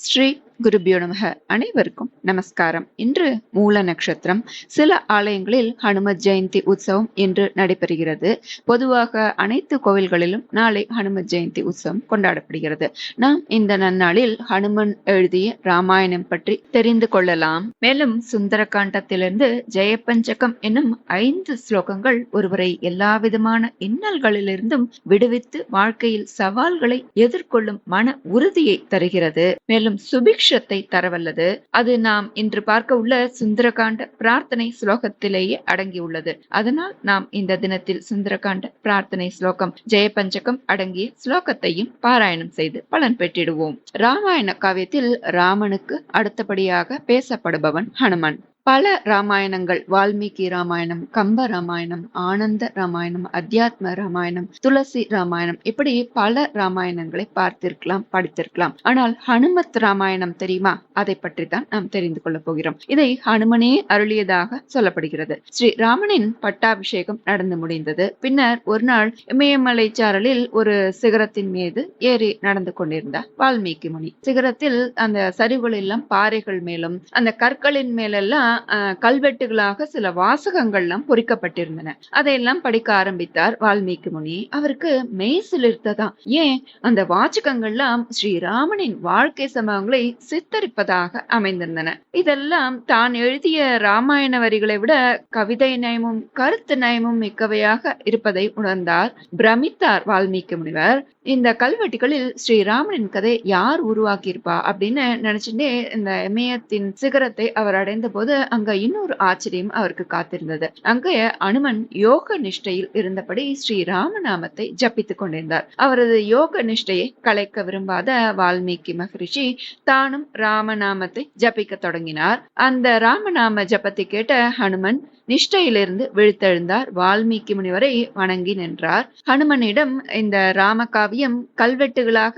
ஸ்ரீ குருபியோ நமக அனைவருக்கும் நமஸ்காரம். இன்று மூல நட்சத்திரம் சில ஆலயங்களில் ஹனுமத் ஜெயந்தி உற்சவம் இன்று நடைபெறுகிறது. பொதுவாக அனைத்து கோவில்களிலும் நாளை ஹனுமத் ஜெயந்தி உற்சவம் கொண்டாடப்படுகிறது. நாம் இந்த நன்னாளில் ஹனுமன் எழுதிய ராமாயணம் பற்றி தெரிந்து கொள்ளலாம். மேலும் சுந்தரகாண்டத்திலிருந்து ஜெயபஞ்சகம் என்னும் ஐந்து ஸ்லோகங்கள் ஒருவரை எல்லா விதமான இன்னல்களிலிருந்தும் விடுவித்து வாழ்க்கையில் சவால்களை எதிர்கொள்ளும் மன உறுதியை தருகிறது. மேலும் சுபிக்ஷ மோட்சத்தை தரவல்லது. அது நாம் இன்று பார்க்க உள்ள சுந்தரகாண்ட பிரார்த்தனை ஸ்லோகத்திலேயே அடங்கியுள்ளது. அதனால் நாம் இந்த தினத்தில் சுந்தரகாண்ட பிரார்த்தனை ஸ்லோகம் ஜெயபஞ்சகம் அடங்கிய ஸ்லோகத்தையும் பாராயணம் செய்து பலன் பெற்றிடுவோம். ராமாயண காவியத்தில் ராமனுக்கு அடுத்தபடியாக பேசப்படுபவன் ஹனுமன். பல ராமாயணங்கள் வால்மீகி ராமாயணம் கம்ப ராமாயணம் ஆனந்த ராமாயணம் அத்தியாத்ம ராமாயணம் துளசி ராமாயணம் இப்படி பல ராமாயணங்களை பார்த்திருக்கலாம் படித்திருக்கலாம். ஆனால் ஹனுமத் ராமாயணம் தெரியுமா? அதை பற்றி தான் நாம் தெரிந்து கொள்ள போகிறோம். இதை ஹனுமனே அருளியதாக சொல்லப்படுகிறது. ஸ்ரீ ராமனின் பட்டாபிஷேகம் நடந்து முடிந்தது. பின்னர் ஒரு நாள் இமயமலை சாரலில் ஒரு சிகரத்தின் மீது ஏறி நடந்து கொண்டிருந்தார் வால்மீகி முனி. சிகரத்தில் அந்த சரிவுகள் எல்லாம் பாறைகள் மேலும் அந்த கற்களின் மேலெல்லாம் கல்வெட்டுகளாக சில வாசகங்கள்லாம் பொறிக்கப்பட்டிருந்தன. அதையெல்லாம் படிக்க ஆரம்பித்தார் வால்மீகி முனி. அவருக்கு மெய் சிலிர்த்ததான் ஏன்? அந்த வாசகங்கள்லாம் ஸ்ரீராமனின் வாழ்க்கை சம்பவங்களை சித்தரிப்பதாக அமைந்திருந்தன. இதெல்லாம் தான் எழுதிய ராமாயண வரிகளை விட கவிதை நயமும் கருத்து நயமும் மிக்கவையாக இருப்பதை உணர்ந்தார் பிரமித்தார் வால்மீகி முனிவர். இந்த கல்வெட்டுகளில் ஸ்ரீராமனின் கதை யார் உருவாக்கியிருப்பா அப்படின்னு நினைச்சுட்டே இந்த இமயத்தின் சிகரத்தை அவர் அடைந்த போது அங்க இன்னொரு ஆச்சரியம் அவருக்கு காத்திருந்தது. அங்கே அனுமன் யோக நிஷ்டையில் இருந்தபடி ஸ்ரீராம நாமத்தை ஜப்பித்துக் கொண்டிருந்தார். அவரது யோக நிஷ்டையை கலைக்க விரும்பாத வால்மீகி மகரிஷி தானும் ராமநாமத்தை ஜபிக்க தொடங்கினார். அந்த ராமநாம ஜபத்தை கேட்ட ஹனுமன் நிஷ்டையிலிருந்து விழித்தெழுந்தார். வால்மீகி முனிவரை வணங்கி நின்றார். ஹனுமனிடம் இந்த காவியம் கல்வெட்டுகளாக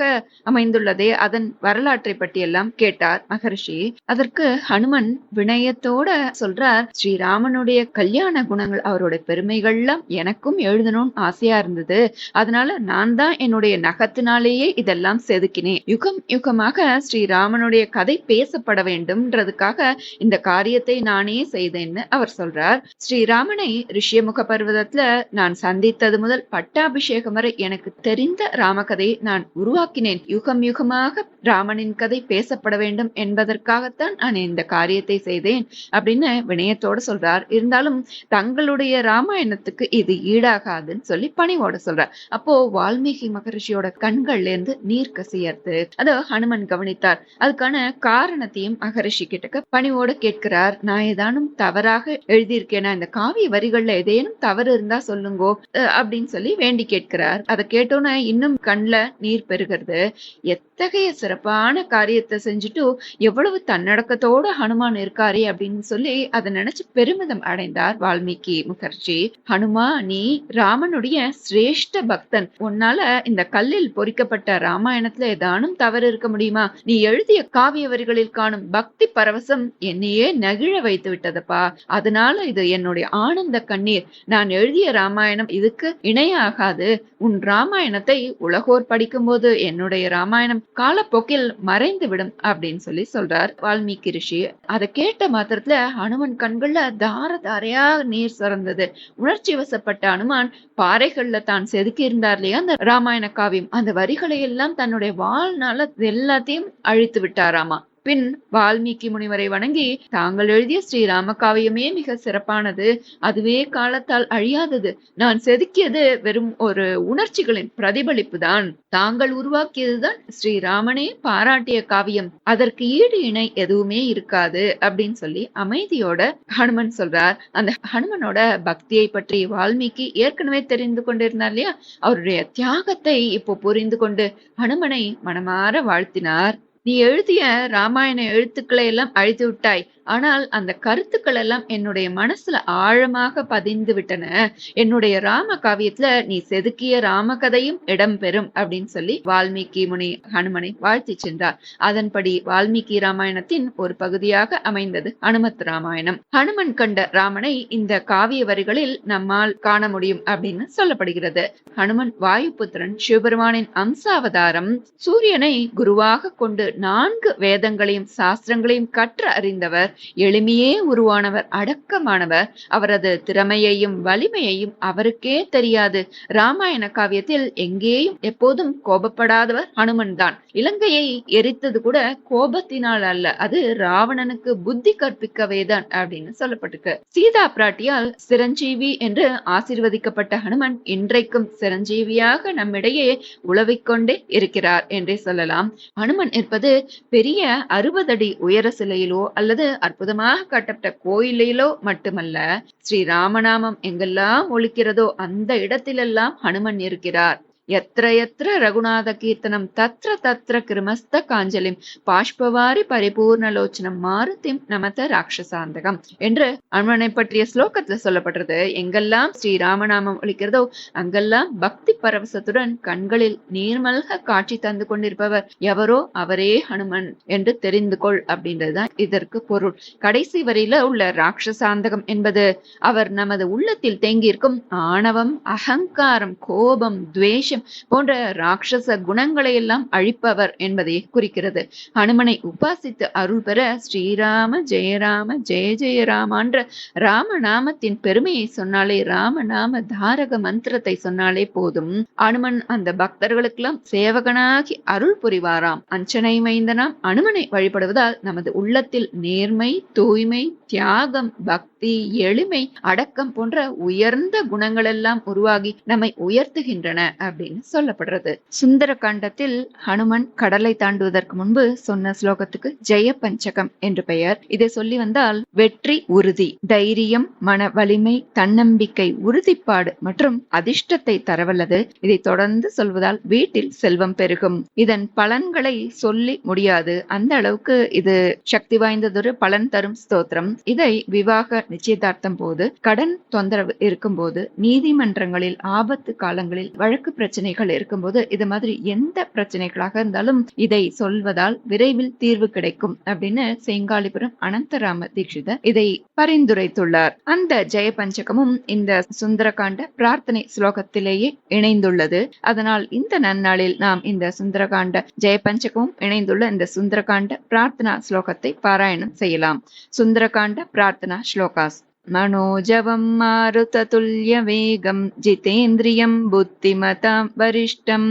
அமைந்துள்ளதே அதன் வரலாற்றை பற்றியெல்லாம் கேட்டார் மகரிஷி. அதற்கு ஹனுமன் வினயத்தோட சொல்றார் ஸ்ரீராமனுடைய கல்யாண குணங்கள் அவருடைய பெருமைகள்லாம் எனக்கும் எழுதணும்னு ஆசையா இருந்தது. அதனால நான் தான் என்னுடைய நகத்தினாலேயே இதெல்லாம் செதுக்கினேன். யுகம் யுகமாக ஸ்ரீராமனுடைய கதை பேசப்பட வேண்டும்ன்றதுக்காக இந்த காரியத்தை நானே செய்தேன்னு அவர் சொல்றார். ஸ்ரீராமனை ரிஷியமுக பர்வதத்துல நான் சந்தித்தது முதல் பட்டாபிஷேகம் வரை எனக்கு தெரிந்த ராமகதையை நான் உருவாக்கினேன். யுகம் யுகமாக ராமனின் கதை பேசப்பட வேண்டும் என்பதற்காகத்தான் நான் இந்த காரியத்தை செய்தேன் அப்படின்னு வினயத்தோட சொல்றார். இருந்தாலும் தங்களுடைய ராமாயணத்துக்கு இது ஈடாகாதுன்னு சொல்லி பணிவோட சொல்றார். அப்போ வால்மீகி மகரிஷியோட கண்கள்ல இருந்து நீர் கசியறது. அத ஹனுமன் கவனித்தார். அதுக்கான காரணத்தையும் மகரிஷி கிட்டக்க பணிவோட கேட்கிறார். நான் ஏதானும் தவறாக எழுதியிருக்கேனா? இந்த காவிய வரிகள்ல ஏதேனும் தவறு இருந்தா சொல்லுங்கோ அப்படின்னு சொல்லி வேண்டி கேட்கிறார். அதை கேட்டோன்னே இன்னும் கண்ல நீர் பெறுகிறது. எத்தகைய சிறப்பான காரியத்தை செஞ்சுட்டு எவ்வளவு தன்னடக்கத்தோட ஹனுமான் இருக்காரே அப்படின்னு சொல்லி அதை நினைச்சு பெருமிதம் அடைந்தார் வால்மீகி முகர்ஜி. ஹனுமா நீ ராமனுடைய சிரேஷ்ட பக்தன். உன்னால இந்த கல்லில் பொறிக்கப்பட்ட ராமாயணத்துல ஏதானும் தவறு இருக்க முடியுமா? நீ எழுதிய காவிய வரிகளில் காணும் பக்தி பரவசம் என்னையே நகிழ வைத்து விட்டதப்பா. அதனால இது என்னுடைய ஆனந்த கண்ணீர். நான் எழுதிய ராமாயணம் இதுக்கு இணையாகாது. உன் ராமாயணத்தை உலகோர் படிக்கும்போது என்னுடைய ராமாயணம் காலப்போக்கில் மறைந்து விடும் அப்படின்னு சொல்லி சொல்றார் வால்மீகி ரிஷி. அதை கேட்ட மாத்திரத்துல ஹனுமன் கண்கள்ல தார தாரையா நீர் சுரந்தது. உணர்ச்சி வசப்பட்ட அனுமான் பாறைகள்ல தான் செதுக்கி இருந்தார் இல்லையா அந்த ராமாயண காவியம். அந்த வரிகளை எல்லாம் தன்னுடைய வாழ்நாள எல்லாத்தையும் அழித்து விட்டாராமா. பின் வால்மீகி முனிவரை வணங்கி தாங்கள் எழுதிய ஸ்ரீராம காவியமே மிக சிறப்பானது. அதுவே காலத்தால் அழியாதது. நான் செதுக்கியது வெறும் ஒரு உணர்ச்சிகளின் பிரதிபலிப்பு தான் தாங்கள் உருவாக்கியதுதான் ஸ்ரீராமனே பாராட்டிய காவியம். அதற்கு ஈடு இணை எதுவுமே இருக்காது அப்படின்னு சொல்லி அமைதியோட ஹனுமன் சொல்றார். அந்த ஹனுமனோட பக்தியை பற்றி வால்மீகி ஏற்கனவே தெரிந்து கொண்டிருந்தார் இல்லையா? அவருடைய தியாகத்தை இப்போ புரிந்து கொண்டு ஹனுமனை மனமாற வாழ்த்தினார். நீ எழுதிய ராமாயண எழுத்துக்களை எல்லாம் அழித்து விட்டாய். ஆனால் அந்த கருத்துக்கள் எல்லாம் என்னுடைய மனசுல ஆழமாக பதிந்து விட்டன. என்னுடைய ராம காவியத்துல நீ செதுக்கிய ராம கதையும் இடம்பெறும் அப்படின்னு சொல்லி வால்மீகி முனி ஹனுமனை வாழ்த்தி சென்றார். அதன்படி வால்மீகி ராமாயணத்தின் ஒரு பகுதியாக அமைந்தது அனுமத் ராமாயணம். ஹனுமன் கண்ட ராமனை இந்த காவிய வரிகளில் நம்மால் காண முடியும் அப்படின்னு சொல்லப்படுகிறது. ஹனுமன் வாயுபுத்திரன் சிவபெருமானின் அம்சாவதாரம் சூரியனை குருவாக கொண்டு நான்கு வேதங்களையும் சாஸ்திரங்களையும் கற்று அறிந்தவர். எளிமையே உருவானவர் அடக்கமானவர். அவரது திறமையையும் வலிமையையும் அவருக்கே தெரியாது. ராமாயண காவியத்தில் எங்கேயும் எப்போதும் கோபப்படாதவர் ஹனுமன் தான். இலங்கையை எரித்தது கூட கோபத்தினால் அல்ல. அது ராவணனுக்கு புத்தி கற்பிக்கவே தான் அப்படின்னு சொல்லப்பட்டிருக்கு. சீதா பிராட்டியால் சிரஞ்சீவி என்று ஆசீர்வதிக்கப்பட்ட ஹனுமன் இன்றைக்கும் சிரஞ்சீவியாக நம்மிடையே உழவிக்கொண்டே இருக்கிறார் என்றே சொல்லலாம். ஹனுமன் இருப்பது பெரிய அறுபது அடி உயர சிலையிலோ அல்லது அற்புதமாக கட்டப்பட்ட கோயிலிலோ மட்டுமல்ல ஸ்ரீ ராமநாமம் எங்கெல்லாம் ஒழிக்கிறதோ அந்த இடத்திலெல்லாம் ஹனுமன் இருக்கிறார். எத்திர எத்திர ரகுநாத கீர்த்தனம் தத்ர தத்ர கிருமஸ்த காஞ்சலிம் பாஷ்பவாரி பரிபூர்ணலோச்சனம் மாருதிம் நமத ராட்சசாந்தகம் என்று அனுமனை பற்றிய ஸ்லோகத்துல சொல்லப்படுறது எங்கெல்லாம் ஸ்ரீ ராமநாமம் ஒழிக்கிறதோ அங்கெல்லாம் பக்தி பரவசத்துடன் கண்களில் நீர்மல்க காட்சி தந்து கொண்டிருப்பவர் எவரோ அவரே ஹனுமன் என்று தெரிந்து கொள் அப்படின்றதுதான் இதற்கு பொருள். கடைசி வரியில உள்ள ராட்சசாந்தகம் என்பது அவர் நமது உள்ளத்தில் தேங்கியிருக்கும் ஆணவம் அகங்காரம் கோபம் துவேஷம் போன்ற ராட்சச குணங்களை எல்லாம் அழிப்பவர் என்பதை குறிக்கிறது. ஹனுமனை உபாசித்து அருள் பெற ஸ்ரீராம ஜெயராம ஜெய ஜெயராமான்ற ராமநாமத்தின் பெருமையை சொன்னாலே ராமநாம தாரக மந்திரத்தை சொன்னாலே போதும். அனுமன் அந்த பக்தர்களுக்கெல்லாம் சேவகனாகி அருள் புரிவாராம். அஞ்சனை மைந்தனாம் அனுமனை வழிபடுவதால் நமது உள்ளத்தில் நேர்மை தூய்மை தியாகம் பக்தி எளிமை அடக்கம் போன்ற உயர்ந்த குணங்கள் எல்லாம் உருவாகி நம்மை உயர்த்துகின்றன. அப்படின்னு சொல்லப்படுறது. சுந்தர காண்டத்தில் ஹனுமன் கடலை தாண்டுவதற்கு முன்பு சொன்ன ஸ்லோகத்துக்கு ஜெய பஞ்சகம் என்று பெயர். இதை சொல்லி வந்தால் வெற்றி உறுதி தைரியம் மன வலிமை தன்னம்பிக்கை உறுதிப்பாடு மற்றும் அதிர்ஷ்டத்தை தரவல்லது. இதை தொடர்ந்து சொல்வதால் வீட்டில் செல்வம் பெருகும். இதன் பலன்களை சொல்லி முடியாது. அந்த அளவுக்கு இது சக்தி வாய்ந்ததொரு பலன் தரும் ஸ்தோத்திரம். இதை விவாக நிச்சயதார்த்தம் போது கடன் தொந்தரவு இருக்கும் போது நீதிமன்றங்களில் ஆபத்து காலங்களில் வழக்கு பிரச்சனைகள் இருக்கும்போது இது மாதிரி எந்த பிரச்சனைகளாக இருந்தாலும் இதை சொல்வதால் விரைவில் தீர்வு கிடைக்கும் அப்படின்னு செங்காலிபுரம் அனந்தராம தீட்சித இதை பரிந்துரைத்துள்ளார். அந்த ஜெய பஞ்சகமும் இந்த சுந்தரகாண்ட பிரார்த்தனை ஸ்லோகத்திலேயே இணைந்துள்ளது. அதனால் இந்த நன்னாளில் நாம் இந்த சுந்தரகாண்ட ஜெய பஞ்சகமும் இணைந்துள்ள இந்த சுந்தரகாண்ட பிரார்த்தனா ஸ்லோகத்தை பாராயணம் செய்யலாம். சுந்தரகாண்ட பிரார்த்தனா ஸ்லோகாஸ். मनोजवं मारुततुल्यवेगं जितेन्द्रियं बुद्धिमतां वरिष्ठं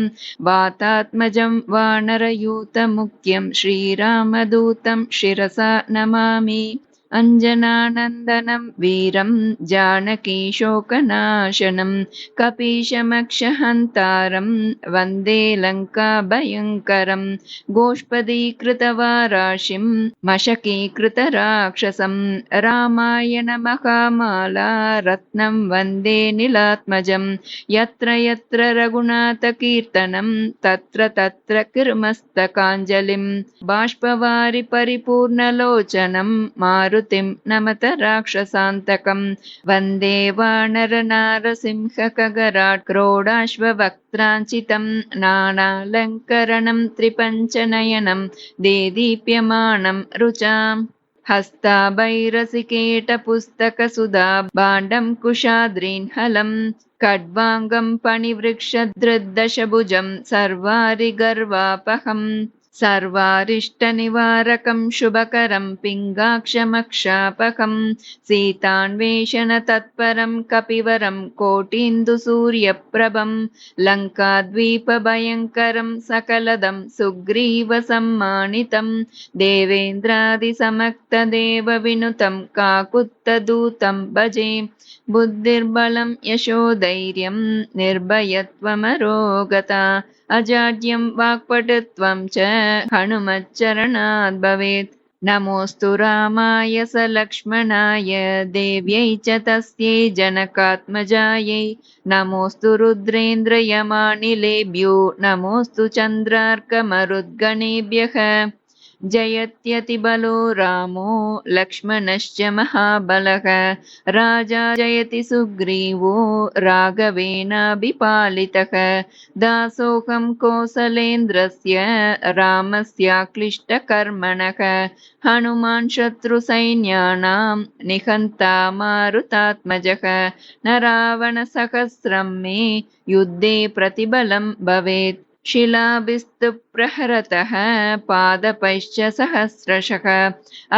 वातात्मजं वानरयूतमुख्यं श्रीरामदूतं शिरसा नमामि अञ्जनानन्दनं वीरं जानकीशोकनाशनं कपीशमक्षहन्तारं वन्दे लङ्काभयङ्करं गोष्पदीकृतवाराशिं मशकीकृतराक्षसं रामायणमहामाला रत्नं वन्दे नीलात्मजं यत्र यत्र रघुनाथकीर्तनं तत्र तत्र किर्मस्तकाञ्जलिं बाष्पवारि परिपूर्णलोचनं मारुतिं नमत राक्षसान्तकं वन्दे वानरनारसिंहकगराट् क्रोडाश्ववक्त्राञ्चितं नानालङ्करणं त्रिपञ्चनयनं देदीप्यमानं रुचाम् हस्ताभैरसिकेटपुस्तकसुधा भाण्डं कुशाद्रीन्हलम्। खड्वाङ्गं पणिवृक्षधृद्दशभुजं सर्वारिगर्वापहम् सर्वारिष्टनिवारकं शुभकरं पिङ्गाक्षमक्षापकं सीतान्वेषणतत्परं कपिवरं कोटीन्दुसूर्यप्रभं लङ्काद्वीपभयङ्करं सकलदं सुग्रीवसम्मानितं देवेन्द्रादिसमक्तदेवविनुतं काकुत्तदूतं भजे बुद्धिर्बलं यशोधैर्यं निर्भयत्वमरोगता अजाड्यं वाक्पटुत्वं च हनुमच्चरणात् भवेत्। नमोऽस्तु रामाय स लक्ष्मणाय देव्यै च तस्यै जनकात्मजायै। नमोऽस्तु रुद्रेन्द्रयमानिलेभ्यो नमोऽस्तु चन्द्रार्कमरुद्गणेभ्यः जयत्यतिबलो रामो लक्ष्मणश्च महाबलः। राजा जयति सुग्रीवो राघवेनाभिपालितः। दासोऽहं कोसलेन्द्रस्य रामस्याक्लिष्टकर्मणः। हनुमान् शत्रुसैन्यानां निहन्ता मारुतात्मजः। न रावणसहस्रं मे युद्धे प्रतिबलं भवेत् शिलाभिस्तु प्रहरतः पादपैश्च सहस्रशः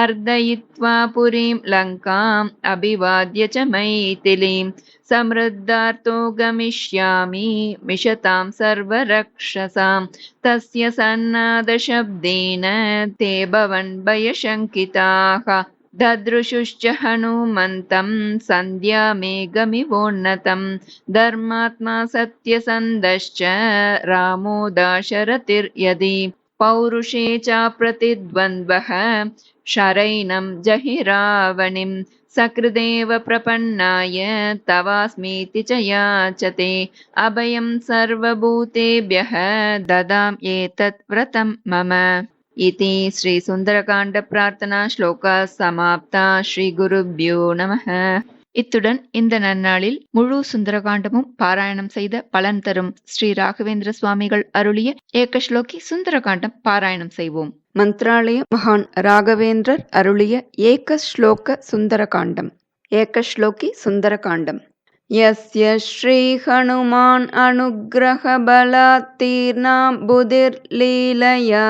अर्दयित्वा पुरीं लङ्काम् अभिवाद्य च मैथिलीं समृद्धार्तो गमिष्यामि मिषतां सर्वरक्षसां तस्य सन्नादशब्देन ते भवन् भयशङ्किताः ददृशुश्च हनुमन्तं सन्ध्यामेघमिवोन्नतं धर्मात्मा सत्यसन्धश्च रामो दाशरथिर्यदि। पौरुषे चाप्रतिद्वन्द्वः शरैनं जहि रावणिं सकृदेव प्रपन्नाय तवास्मीति च याचते। अभयं सर्वभूतेभ्यः ददाम् एतत् व्रतं मम इति ஸ்ரீசுந்தரகாண்ட ஸ்லோகா சமாப்தா ஸ்ரீ குருப்யோ நமः இத்துடன் இந்த நன்னாளில் முழு சுந்தரகாண்டமும் பாராயணம் செய்த பலன் தரும் ஸ்ரீ ராகவேந்திர சுவாமிகள் அருளிய ஏகஸ்லோகி சுந்தரகாண்டம் பாராயணம் செய்வோம். மந்த்ராலய மகான் ராகவேந்திரர் அருளிய ஏக ஸ்லோக சுந்தரகாண்டம். ஏகஸ்லோகி சுந்தரகாண்டம். यस्य श्रीहनुमान् अनुग्रहबलात्तीर्णां बुधिर्लीलया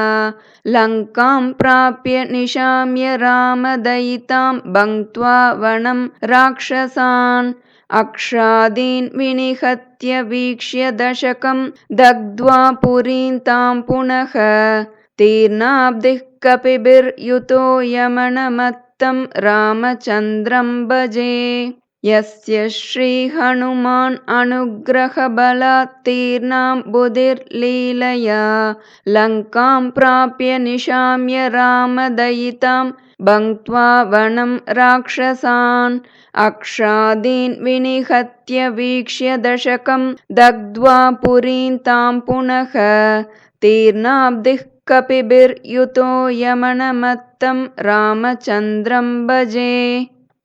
लङ्कां प्राप्य निशाम्य रामदयितां भङ्क्त्वा वनं राक्षसान् अक्षादीन् विनिहत्य वीक्ष्य दशकं दग्ध्वा पुरीं तां पुनः तीर्णाब्धिः कपिभिर्युतो यमनमत्तं रामचन्द्रं भजे यस्य श्रीहनुमान् अनुग्रहबलात्तीर्णां बुधिर्लीलया लङ्कां प्राप्य निशाम्य रामदयितां भङ्क्त्वा वनं राक्षसान् अक्षादीन् विनिहत्य वीक्ष्य दशकं दग्ध्वा पुरीं तां पुनः तीर्णाब्धिः कपिभिर्युतो यमनमत्तं रामचन्द्रं भजे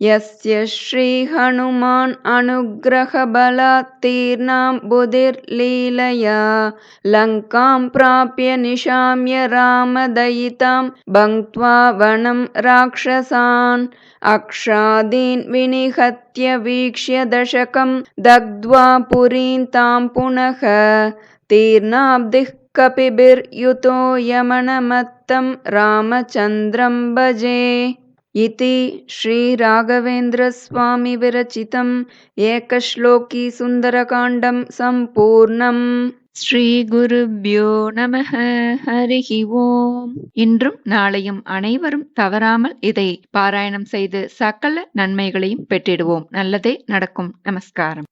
यस्य श्रीहनुमान् अनुग्रहबलात्तीर्णां बुधिर्लीलया लङ्कां प्राप्य निशाम्य रामदयितां भङ्क्त्वा वनं राक्षसान् अक्षादीन् विनिहत्य वीक्ष्य दशकं दग्ध्वा पुरीं तां पुनः तीर्णाब्धिः कपिभिर्युतो यमनमत्तं रामचन्द्रं भजे इति श्रीराघवेन्द्रस्वामिविरचितम् एकश्लोकी सुन्दरकाण्डं सम्पूर्णम् ஸ்ரீகுருப்யோ நம ஹரிஹி ஓம் இன்றும் நாளையும் அனைவரும் தவறாமல் இதை பாராயணம் செய்து சகல நன்மைகளையும் பெற்றிடுவோம் நல்லதே நடக்கும் நமஸ்காரம்